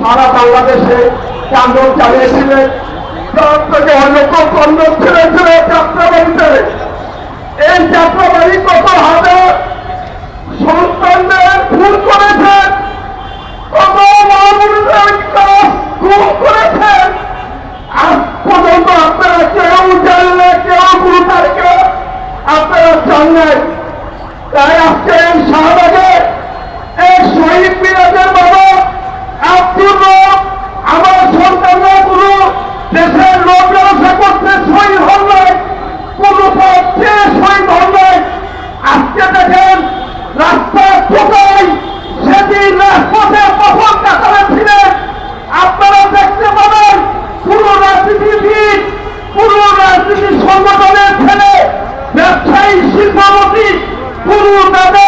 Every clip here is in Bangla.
সারা বাংলাদেশে আন্দোলন চালিয়েছিলেন। প্রাণ থেকে অনেক অন্য ছেলে সংগঠনের ছেলে ব্যবসায়ী শিল্পপতি কোনো তাদের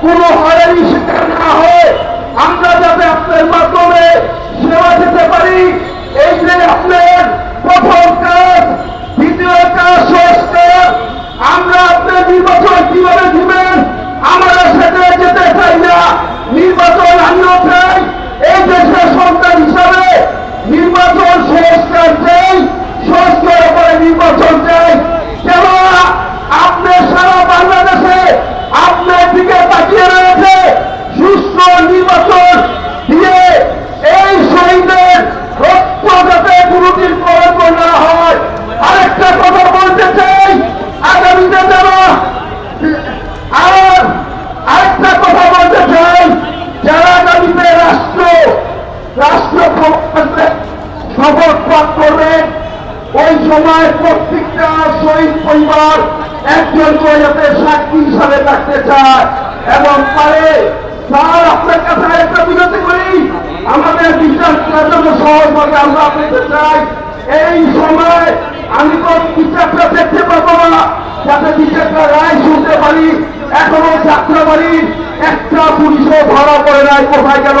কোন হলেরই রাষ্ট্রীয় শপথ পাঠ করবেন ওই সময় প্রত্যেকটা শহীদ পরিবার একজন করে সাক্ষী হিসাবে থাকতে চায়। এবং পারে, স্যার, আপনার কাছে একটা বিনতি করি। আমাদের বিচার কার্যক্রম সহজভাবে আমরা পেতে চাই। এই সময় আমি তো বিচারটা দেখতে পাবো না, যাতে বিচারটা রায় শুনতে পারি। এখনও যাত্রা পারি একটা পুলিশও ধরা পড়ে নাই, কোথায় গেল?